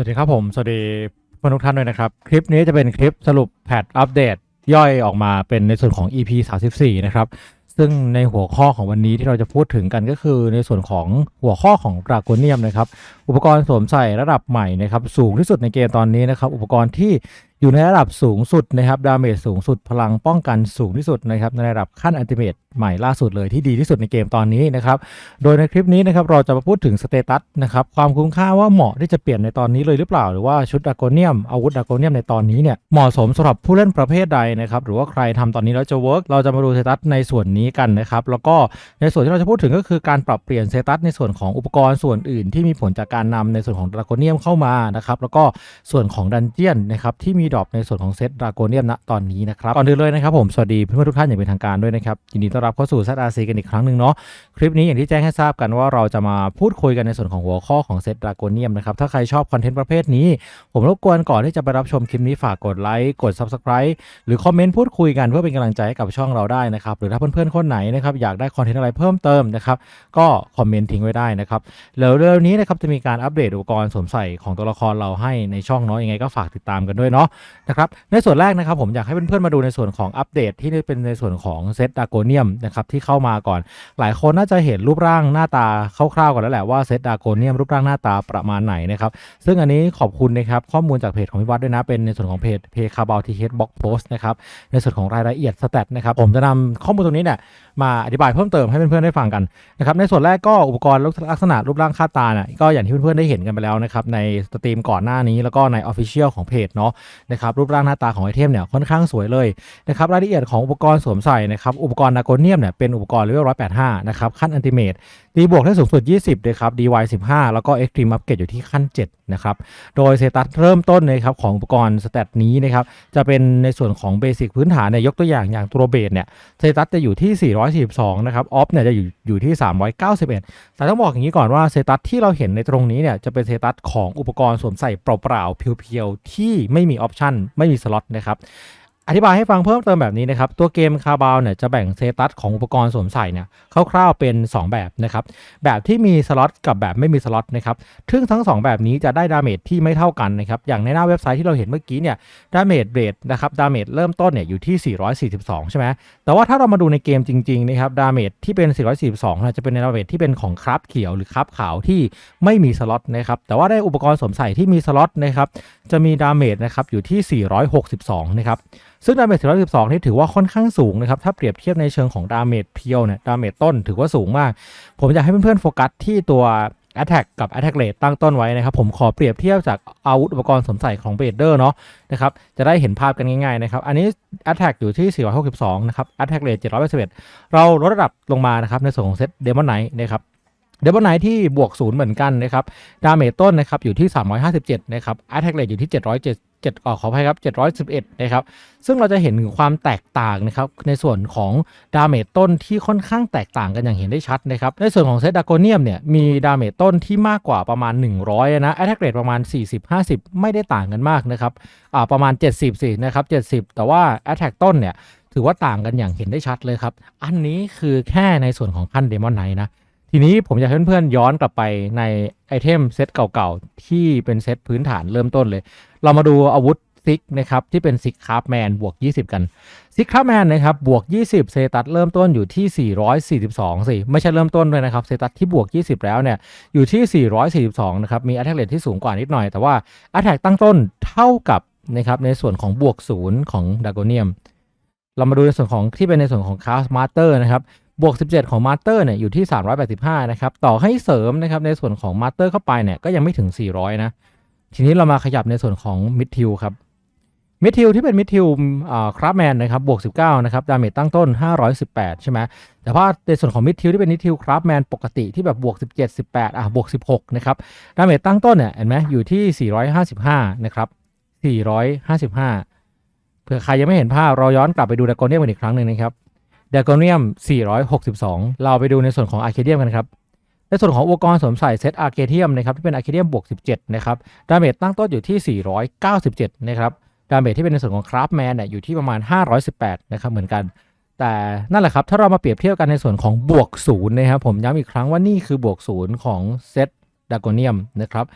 สวัสดีครับผม สวัสดีเพื่อนทุกท่านด้วยนะครับ คลิปนี้จะเป็นคลิปสรุปแพทอัปเดตย่อยออกมาเป็นในส่วนของ EP 34 นะครับ ซึ่งในหัวข้อของวันนี้ที่เราจะพูดถึงกันก็คือในส่วนของหัวข้อของดราโกเนียมนะครับ อุปกรณ์สวมใส่ระดับใหม่นะครับ สูงที่สุดในเกมตอนนี้นะครับ อุปกรณ์ที่ อยู่ในระดับสูงสุดนะครับดาเมจสูงสุดพลังป้องกันสูงที่สุดนะครับในระดับขั้นอันติเมตใหม่ล่าสุดเลยที่ดีที่สุดในเกมตอนนี้นะครับโดยในคลิปนี้นะครับเราจะมาพูดถึงสเตตัสนะครับความคุ้มค่าว่าเหมาะที่จะเปลี่ยนในตอนนี้เลยหรือเปล่า หรือว่าชุดดราโกเนียมอาวุธดราโกเนียมในตอนนี้เนี่ยเหมาะสมสำหรับผู้เล่นประเภทใดนะครับหรือว่าใครทำตอนนี้แล้วจะเวิร์กเราจะมาดูสเตตัสในส่วนนี้กันนะครับแล้วก็ในส่วนที่เราจะพูดถึงก็คือการปรับเปลี่ยนสเตตัสในส่วนของอุปกรณ์ส่วนอื่น ที่มีผลจากการนำในส่วนของดราโกเนียมเข้ามานะครับแล้วก็ส่วนของดันเจียนนะครับที่มีดรอปในส่วนของเซตดราโกเนียมณตอนนี้นะครับก่อนอื่นเลยนะครับผมสวัสดีเพื่อนๆทุกท่านอย่างเป็นทางการด้วยนะครับยินดีต้อนรับเข้าสู่ ZRC กันอีกครั้งหนึ่งเนาะคลิปนี้อย่างที่แจ้งให้ทราบกันว่าเราจะมาพูดคุยกันในส่วนของหัวข้อของเซตดราโกเนียมนะครับถ้าใครชอบคอนเทนต์ประเภทนี้ ผมรบกวนก่อนที่จะไปรับชมคลิปนี้ฝากกดไลค์กด Subscribe หรือคอมเมนต์พูดคุยกันเพื่อเป็นกำลังใจให้กับช่องเราได้นะครับหรือถ้าเพื่อนๆคนไหนนะครับอยากได้คอนเทนต์อะไรเพิ่มเติมนะครับก็คอมเมนต์ทิ้งไว้ได้นะครับแล้วเร็วๆนี้นะครับจะมีการอัปเดตอุปกรณ์สวมใส่ของตัวละครเราให้ในช่องเนาะยังไงก็ฝากติดตามกันด้วยเนาะนะครับในส่วนแรกนะครับผมอยากให้เพื่อนๆมาดูในส่วนของอัปเดตที่เป็นในส่วนของเซตดราโกเนียมนะครับที่เข้ามาก่อน หลายคนน่าจะเห็นรูปร่างหน้าตาคร่าวๆกันแล้วแหละว่าเซตดาโกเนียมรูปร่างหน้าตาประมาณไหนนะครับซึ่งอันนี้ขอบคุณนะครับข้อมูลจากเพจของพี่วัดด้วยนะเป็นในส่วนของเพจเพจคาบาลทีเฮดบ็อกโพสนะครับในส่วนของรายละเอียดสแตทนะครับผมจะนำข้อมูลตรงนี้เนี่ยมาอธิบายเพิ่มเติมให้เพื่อนๆได้ฟังกันนะครับในส่วนแรกก็อุปกรณ์ลักษณะรูปร่างค่าตาเนี่ยก็อย่างที่เพื่อนๆได้เห็นกันไปแล้วนะครับในสตรีมก่อนหน้านี้แล้วก็ในออฟฟิเชียลของเพจเนาะนะครับรูปร่างหน้าตาของไอเทมเนี่ยค่อนข้างสวยเลยนะครับรายละเอียดของอุปกรณ์สวมใส่นะครับอุปกรณ์ดาโกเนียมเนี่ยเป็นอุปกรณ์เลเวล185นะครับขั้นอันติเมตตีบวกได้สูงสุด 20เลยครับ DY 15 แล้วก็ Extreme Upgrade อยู่ที่ขั้น 7 นะครับ โดยเซตัสเริ่มต้นเลยครับของอุปกรณ์สเตตนี้นะครับ จะเป็นในส่วนของเบสิกพื้นฐานเนี่ยยกตัวอย่างอย่างตัวเบสเนี่ยเซตัสจะอยู่ที่ 442 นะครับ ออฟเนี่ยจะอยู่อยู่ที่ 391 แต่ต้องบอกอย่างนี้ก่อนว่าเซตัสที่เราเห็นในตรงนี้เนี่ยจะเป็นเซตัสของอุปกรณ์สวมใส่เปล่าๆเพียวๆที่ไม่มีออปชันไม่มีสล็อตนะครับ อธิบายให้ฟังเพิ่มเติมแบบนี้นะครับ ตัวเกมคาบาลเนี่ยจะแบ่งเซตัสของอุปกรณ์สวมใส่เนี่ยคร่าวๆเป็น 2 แบบนะครับ แบบที่มีสล็อตกับแบบไม่มีสล็อตนะครับซึ่งทั้ง 2 แบบนี้จะได้ดาเมจที่ไม่เท่ากันนะครับ อย่างในหน้าเว็บไซต์ที่เราเห็นเมื่อกี้เนี่ยดาเมจเบรทนะครับดาเมจเริ่มต้นเนี่ยอยู่ที่ 442 ใช่ไหมแต่ว่าถ้าเรามาดูในเกมจริงๆนะครับดาเมจที่เป็น 442นี่ยจะเป็นในดาเมจที่เป็นของคราฟเขียวหรือคราฟขาวที่ไม่มีสล็อตนะครับแต่ว่าได้อุปกรณ์สวมใส่ที่มีสล็อตนะครับจะมีดาเมจนะครับอยู่ที่ 462 นะครับซึ่งดาเมจ412นี่ถือว่าค่อนข้างสูงนะครับถ้าเปรียบเทียบในเชิงของดาเมจเพียวเนี่ยดาเมจต้นถือว่าสูงมาก ผมอยากให้เพื่อนๆโฟกัสที่ตัว Attack กับ Attack Rate ตั้งต้นไว้นะครับ ผมขอเปรียบเทียบจากอาวุธอุปกรณ์สวมใส่ของเบเดอร์เนาะนะครับจะได้เห็นภาพกันง่ายๆนะครับ อันนี้ Attack อยู่ที่ 462 นะครับ Attack Rate 781 เราลดระดับลงมานะครับในส่วนของเซต Demon Knight นะครับ เดบ o นไนที่บวกศูนย์เหมือนกันนะครับ ดาเมจต้นนะครับอยู่ที่ 357 นะครับ a t แทกเรทอยู่ที่ 707 7ออขออภัยครับ 711 นะครับ ซึ่งเราจะเห็นถึงความแตกต่างนะครับ ในส่วนของดาเมจต้นที่ค่อนข้างแตกต่างกันอย่างเห็นได้ชัดนะครับ ในส่วนของเซตดาโกเนียมเนี่ย มีดาเมจต้นที่มากกว่าประมาณ 100 นะ a t แทกเรทประมาณ 40-50 ไม่ได้ต่างกันมากนะครับ อ่า ประมาณ 70สินะครับ 70 แต่ว่า a t แทกต้นเนี่ย ถือว่าต่างกันอย่างเห็นได้ชัดเลยครับ อันนี้คือแค่ในส่วนของขั้นเดมอนไนนะ ทีนี้ผมอยากให้เพื่อนๆย้อนกลับไปในไอเทมเซตเก่าๆ ที่เป็นเซตพื้นฐานเริ่มต้นเลย เรามาดูอาวุธซิกนะครับ ที่เป็นซิกคราฟแมนบวก 20 กันซิกคราฟแมนนะครับบวก 20 เซตัสเริ่มต้นอยู่ที่ 442 สิ ไม่ใช่เริ่มต้นด้วยนะครับ เซตัสที่บวก 20 แล้วเนี่ย อยู่ที่ 442 นะครับ มี attack rate ที่สูงกว่านิดหน่อย แต่ว่า attack ตั้งต้นเท่ากับนะครับในส่วนของบวกศูนย์ของดากเนียมเรามาดูในส่วนของที่เป็นในส่วนของคลาสมาสเตอร์นะครับ บวก 17 ของมาสเตอร์เนี่ยอยู่ที่ 385 นะครับ ต่อให้เสริมนะครับในส่วนของมาสเตอร์เข้าไปเนี่ยก็ยังไม่ถึง 400 นะ ทีนี้เรามาขยับในส่วนของมิดทิวครับมิดทิวที่เป็นมิดทิวคราฟแมนนะครับบวก 19 นะครับดาเมจตั้งต้น 518 ใช่ไหมแต่ว่าในส่วนของมิดทิวที่เป็นมิดทิวคราฟแมนปกติที่แบบบวก 17 18อะบวก 16 นะครับดาเมจตั้งต้นเนี่ยเห็นไหมอยู่ที่ 455 นะครับ 455 เผื่อใครยังไม่เห็นภาพเราย้อนกลับไปดูดากอนเนียมกันอีกครั้งหนึ่งนะครับ ดากอนเนียม462 เราไปดูในส่วนของอาร์เคเดียมกันครับ ในส่วนของอุปกรณ์สวมใส่เซตอาร์เคเดียมนะครับที่เป็นอาร์เคเดียมบวก 17 นะครับ ดาเมจตั้งต้นอยู่ที่ 497 นะครับ ดาเมจที่เป็นในส่วนของคราฟแมนเนี่ยอยู่ที่ประมาณ 518 นะครับเหมือนกัน แต่นั่นแหละครับ ถ้าเรามาเปรียบเทียบกันในส่วนของบวกศูนย์นะครับ ผมย้ำอีกครั้งว่านี่คือบวกศูนย์ของเซตดากอเนียมนะครับ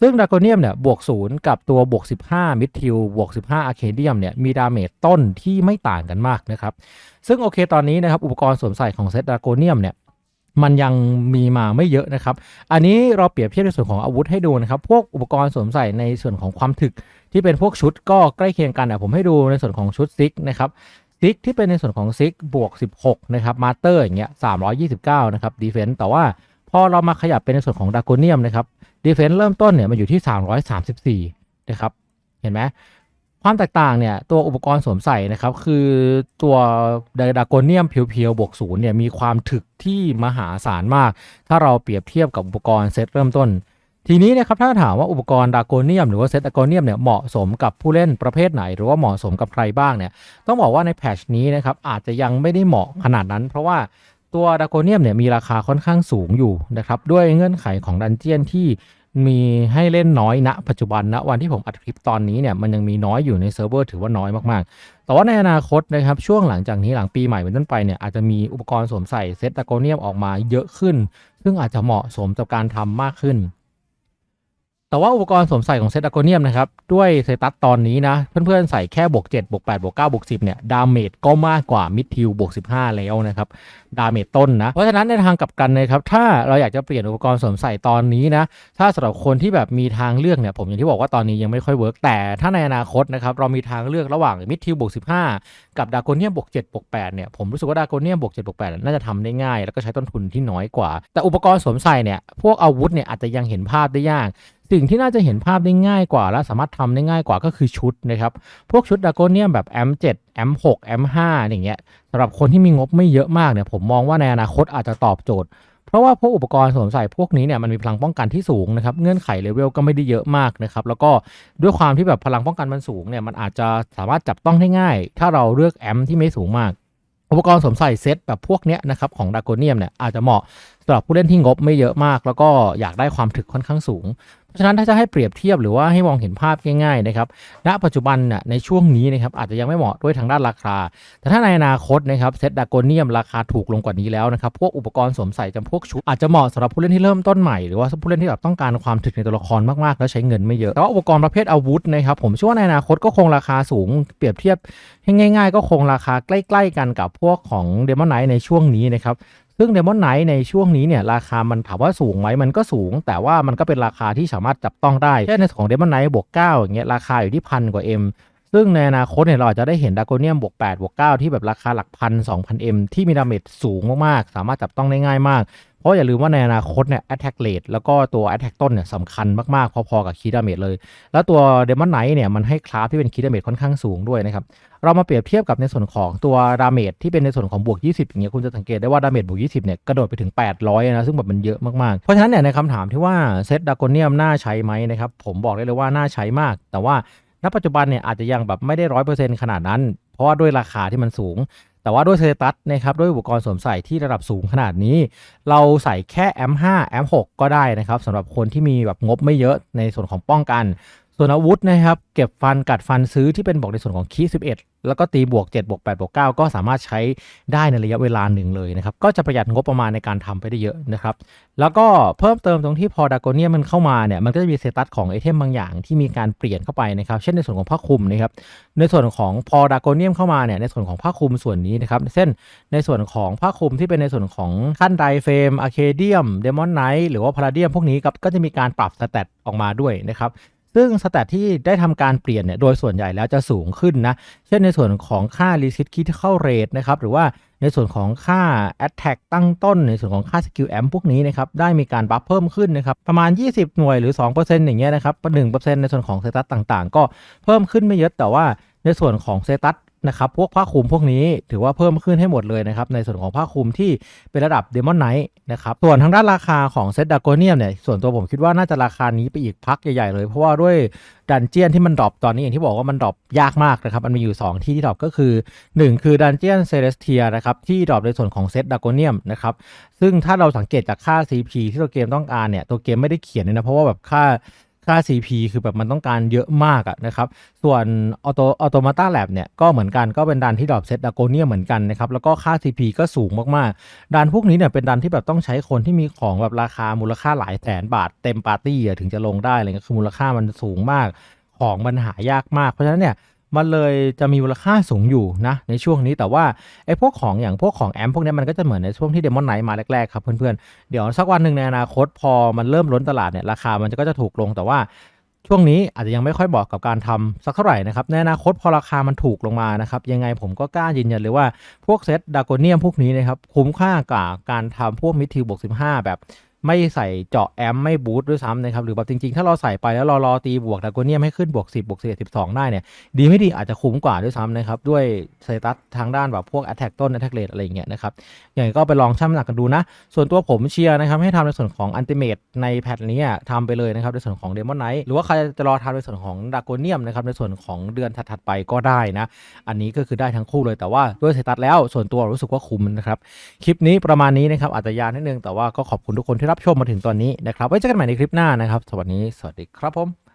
ซึ่งดากเนียมเนี่ยบวก 0 กับตัวบวก 15 มิดทิลบวก 15อาร์เคเดียมเนี่ยมีดาเมจต้นที่ไม่ต่างกันมากนะครับ ซึ่งโอเคตอนนี้นะครับ อุปกรณ์สวมใส่ของเซตดากเนียมเนี่ยมันยังมีมาไม่เยอะนะครับ อันนี้เราเปรียบเทียบในส่วนของอาวุธให้ดูนะครับ พวกอุปกรณ์สวมใส่ในส่วนของความถึก ที่เป็นพวกชุดก็ใกล้เคียงกันอะผมให้ดูในส่วนของชุดซิกนะครับซิกที่เป็นในส่วนของซิกบวก 16 นะครับ มาสเตอร์อย่างเงี้ย329 นะครับดีเฟนต์แต่ว่าพอเรามาขยับเป็นในส่วนของดากเนียมนะครับดีเฟนต์เริ่มต้นเนี่ยมันอยู่ที่ 334 นะครับ เห็นไหมความแตกต่างเนี่ย ตัวอุปกรณ์สวมใส่นะครับ คือตัวดากเนียมเพียวๆบวกศูนย์เนี่ยมีความถึกที่มหาศาลมาก ถ้าเราเปรียบเทียบกับอุปกรณ์เซตเริ่มต้น ทีนี้นะครับถ้าถามว่าอุปกรณ์ดากเนียมหรือว่าเซตดากเนียมเนี่ยเหมาะสมกับผู้เล่นประเภทไหน หรือว่าเหมาะสมกับใครบ้างเนี่ยต้องบอกว่าในแพชนี้นะครับอาจจะยังไม่ได้เหมาะขนาดนั้น เพราะว่า ตัวดากเนียมเนี่ยมีราคาค่อนข้างสูงอยู่นะครับ ด้วยเงื่อนไขของดันเจียนที่มีให้เล่นน้อยณปัจจุบันณวันที่ผมอัดคลิปตอนนี้เนี่ยมันยังมีน้อยอยู่ในเซิร์ฟเวอร์ถือว่าน้อยมากๆ แต่ว่าในอนาคตนะครับช่วงหลังจากนี้หลังปีใหม่เป็นต้นไปเนี่ยอาจจะมีอุปกรณ์สวมใส่เซตดากเนียมออกมาเยอะขึ้น ซึ่งอาจจะเหมาะสมกับการทำมากขึ้น แต่ว่าอุปกรณ์สวมใส่ของเซตอะโกเนียมนะครับ ด้วยเซตัสตอนนี้นะ เพื่อนๆใส่แค่บวก7บวก8บวก9บวก10 เนี่ยดาเมจก็มากกว่ามิดทิวบวก15 แล้วนะครับดาเมจต้นนะ เพราะฉะนั้นในทางกลับกันนะครับ ถ้าเราอยากจะเปลี่ยนอุปกรณ์สวมใส่ตอนนี้นะ ถ้าสำหรับคนที่แบบมีทางเลือกเนี่ย ผมอย่างที่บอกว่าตอนนี้ยังไม่ค่อยเวิร์กแต่ถ้าในอนาคตนะครับเรามีทางเลือกระหว่างมิดทิวบวก15 กับดาโกเนียมบวก7บวก8เนี่ยผมรู้สึกว่าดาโกเนียมบวก7บวก8น่าจะทำได้ง่าย แล้วก็ใช้ต้นทุนที่น้อยกว่า แต่อุปกรณ์สวมใส่เนี่ยพวกอาวุธเนี่ยอาจจะยังเห็นภาพได้ยาก สิ่งที่น่าจะเห็นภาพได้ง่ายกว่า และสามารถทำได้ง่ายกว่าก็คือชุดนะครับ พวกชุดดาโกเนียมแบบ M7 M6 M5 อย่างเงี้ยสำหรับคนที่มีงบไม่เยอะมากเนี่ยผมมองว่าในอนาคตอาจจะตอบโจทย์ เพราะว่าพวกอุปกรณ์สวมใส่พวกนี้เนี่ยมันมีพลังป้องกันที่สูงนะครับเงื่อนไขเลเวลก็ไม่ได้เยอะมากนะครับแล้วก็ด้วยความที่แบบพลังป้องกันมันสูงเนี่ยมันอาจจะสามารถจับต้องได้ง่าย ถ้าเราเลือกแอมที่ไม่สูงมากอุปกรณ์สวมใส่เซตแบบพวกเนี้ยนะครับของดาโกเนียมเนี่ยอาจจะเหมาะ สำหรับผู้เล่นที่งบไม่เยอะมาก แล้วก็อยากได้ความถึกค่อนข้างสูง เพราะฉะนั้นถ้าจะให้เปรียบเทียบหรือว่าให้มองเห็นภาพง่ายๆนะครับณปัจจุบันน่ะในช่วงนี้นะครับอาจจะยังไม่เหมาะด้วยทางด้านราคา แต่ถ้าในอนาคตนะครับเซตดาโกเนียมราคาถูกลงกว่านี้แล้วนะครับพวกอุปกรณ์สวมใส่จำพวกชุดอาจจะเหมาะสำหรับผู้เล่นที่เริ่มต้นใหม่หรือว่าผู้เล่นที่แบบต้องการความถึกในตัวละครมากๆแล้วใช้เงินไม่เยอะแต่ว่าอุปกรณ์ประเภทอาวุธนะครับผมเชื่อว่าในอนาคตก็คงราคาสูง เปรียบเทียบให้ง่าย ๆ ก็คงราคาใกล้ ๆ กันกับพวกของเดมอนไนท์ในช่วงนี้นะครับ ซึ่งเดมอนไนท์ในช่วงนี้เนี่ยราคามันถามว่าสูงไหมมันก็สูง แต่ว่ามันก็เป็นราคาที่สามารถจับต้องได้เช่นในส่วนของเดมอนไนท์บวก9อย่างเงี้ยราคาอยู่ที่พันกว่า M ซึ่งในอนาคตเนี่ยเราอาจจะได้เห็นดาโกเนียมบวก8บวก9ที่แบบราคาหลักพัน2,000 M ที่มีดาเมจสูงมากๆ สามารถจับต้องได้ง่ายมาก เพราะอย่าลืมว่าในอนาคตเนี่ย attack rate แล้วก็ตัว attack ต้นเนี่ยสำคัญมากๆ พอๆ กับคีดาเมจเลย แล้วตัวเดมอนไนท์เนี่ยมันให้คลาสที่เป็นคีดาเมจค่อนข้างสูงด้วยนะครับ เรามาเปรียบเทียบกับในส่วนของตัวดาเมจที่เป็นในส่วนของบวก 20 อย่างเงี้ยคุณจะสังเกตได้ว่าดาเมจบวก 20 เนี่ยกระโดดไปถึง 800 นะ ซึ่งแบบมันเยอะมาก ๆ เพราะฉะนั้นเนี่ยในคำถามที่ว่าเซตดาโกเนียมน่าใช้ไหมนะครับผมบอกได้เลยว่าน่าใช้มาก แต่ว่าณปัจจุบันเนี่ยอาจจะยังแบบไม่ได้ร้อยเปอร์เซ็นต์ขนาดนั้น เพราะว่าด้วยราคาที่มันสูง แต่ว่าด้วยเซตัสนะครับด้วยอุปกรณ์สวมใส่ที่ระดับสูงขนาดนี้ เราใส่แค่ M5 M6 ก็ได้นะครับสำหรับคนที่มีแบบงบไม่เยอะในส่วนของป้องกัน ส่วนอาวุธนะครับเก็บฟันกัดฟันซื้อที่เป็นบอกในส่วนของคี11 แล้วก็ตีบวก7บวก8บวก9ก็สามารถใช้ได้ในระยะเวลาหนึ่งเลยนะครับ ก็จะประหยัดงบประมาณในการทำไปได้เยอะนะครับ แล้วก็เพิ่มเติมตรงที่พอดากเนียมันเข้ามาเนี่ยมันก็จะมีเซตัสของไอเทมบางอย่างที่มีการเปลี่ยนเข้าไปนะครับ เช่นในส่วนของผ้าคลุมนะครับในส่วนของพอดากเนียมเข้ามาเนี่ยในส่วนของผ้าคลุมส่วนนี้นะครับเช่นในส่วนของผ้าคลุมที่เป็นในส่วนของขั้นไดเฟรมอะเคเดียมเดมอนไนท์หรือว่าพาราเดียมพวกนี้ก็จะมีการปรับสเตตออกมาด้วยนะครับ ซึ่งสแตทที่ได้ทำการเปลี่ยนเนี่ยโดยส่วนใหญ่แล้วจะสูงขึ้นนะ เช่นในส่วนของค่า r e s i s t critical rate นะครับหรือว่าในส่วนของค่า attack ตั้งต้น ในส่วนของค่า skill amp พวกนี้นะครับได้มีการบัฟเพิ่มขึ้นนะครับประมาณ 20 หน่วยหรือ 2%อย่างเงี้ยนะครับหนึ่งในส่วนของเซตัสต่างๆ ก็เพิ่มขึ้นไม่เยอะแต่ว่าในส่วนของเซตัส นะครับพวกผ้าคลุมพวกนี้ถือว่าเพิ่มขึ้นให้หมดเลยนะครับในส่วนของผ้าคลุมที่เป็นระดับเดมอนไนท์นะครับส่วนทางด้านราคาของเซตดากเนียมเนี่ยส่วนตัวผมคิดว่าน่าจะราคานี้ไปอีกพักใหญ่ๆเลย เพราะว่าด้วยดันเจียนที่มันดรอปตอนนี้อย่างที่บอกว่ามันดรอปยากมากนะครับมันมีอยู่ 2 ที่ที่ดรอปก็คือ 1 คือดันเจียนเซเลสเทียนะครับที่ดรอปในส่วนของเซตดากเนียมนะครับซึ่งถ้าเราสังเกตจากค่า CP ที่ตัวเกมต้องการเนี่ยตัวเกมไม่ได้เขียนเลยนะเพราะว่าแบบค่า ค่า CP คือแบบมันต้องการเยอะมากอะนะครับ ส่วนออโตออโตมาต้าแลบเนี่ยก็เหมือนกันก็เป็นดันที่ดรอปเซตดาโกเนียเหมือนกันนะครับ แล้วก็ค่า CP ก็สูงมากๆดันพวกนี้เนี่ยเป็นดันที่แบบต้องใช้คนที่มีของแบบราคามูลค่าหลายแสนบาทเต็มปาร์ตี้ถึงจะลงได้อะไรเงี้ยคือมูลค่ามันสูงมากของมันหายากมากเพราะฉะนั้นเนี่ย มันเลยจะมีมูลค่าสูงอยู่นะในช่วงนี้แต่ว่าไอ้พวกของอย่างพวกของแอมพวกนี้มันก็จะเหมือนในช่วงที่เดมอนไนท์มาแรกๆครับเพื่อนๆ เดี๋ยวสักวันหนึ่งในอนาคตพอมันเริ่มล้นตลาดเนี่ยราคามันก็จะถูกลงแต่ว่าช่วงนี้อาจจะยังไม่ค่อยเหมาะกับการทำสักเท่าไหร่นะครับในอนาคตพอราคามันถูกลงมานะครับยังไงผมก็กล้ายืนยันเลยว่าพวกเซตดากเนียมพวกนี้นะครับคุ้มค่ากับการทำพวกมิทิวบวก15 แบบไม่ใส่เจาะแอมไม่บูทด้วยซ้ำนะครับ หรือแบบจริง ๆ ถ้าเราใส่ไปแล้วเรารอตีบวกดากเนียมให้ขึ้นบวก 10บวก11 12 ได้เนี่ย ดีไม่ดีอาจจะคุ้มกว่าด้วยซ้ำนะครับ ด้วยสเตตัสทางด้านแบบพวก Attack ต้น Attack Rate อะไรอย่างเงี้ยนะครับ อย่างก็ไปลองชั่งน้ำหนักกันดูนะ ส่วนตัวผมเชียร์นะครับ ให้ทำในส่วนของ Ultimate ในแพทนี้ทำไปเลยนะครับ ในส่วนของ Demon Knight หรือว่าใครจะรอทำในส่วนของ d r a g o n i u m นะครับในส่วนของเดือนถัดๆไปก็ได้นะอันนี้ก็คือได้ทั้งคู่เลยแต่ว่าด้วยสเตตัสแล้วส่วนตัวรู้สึกว่าคุ้มนะครับคลิปนี้ประมาณนี้นะครับอาจจะยาวนิดนึงแต่ว่าก็ขอบคุณทุกคนที่รับชมมาถึงตอนนี้นะครับไว้เจอกันใหม่ในคลิปหน้านะครับสวัสดีสวัสดีครับผม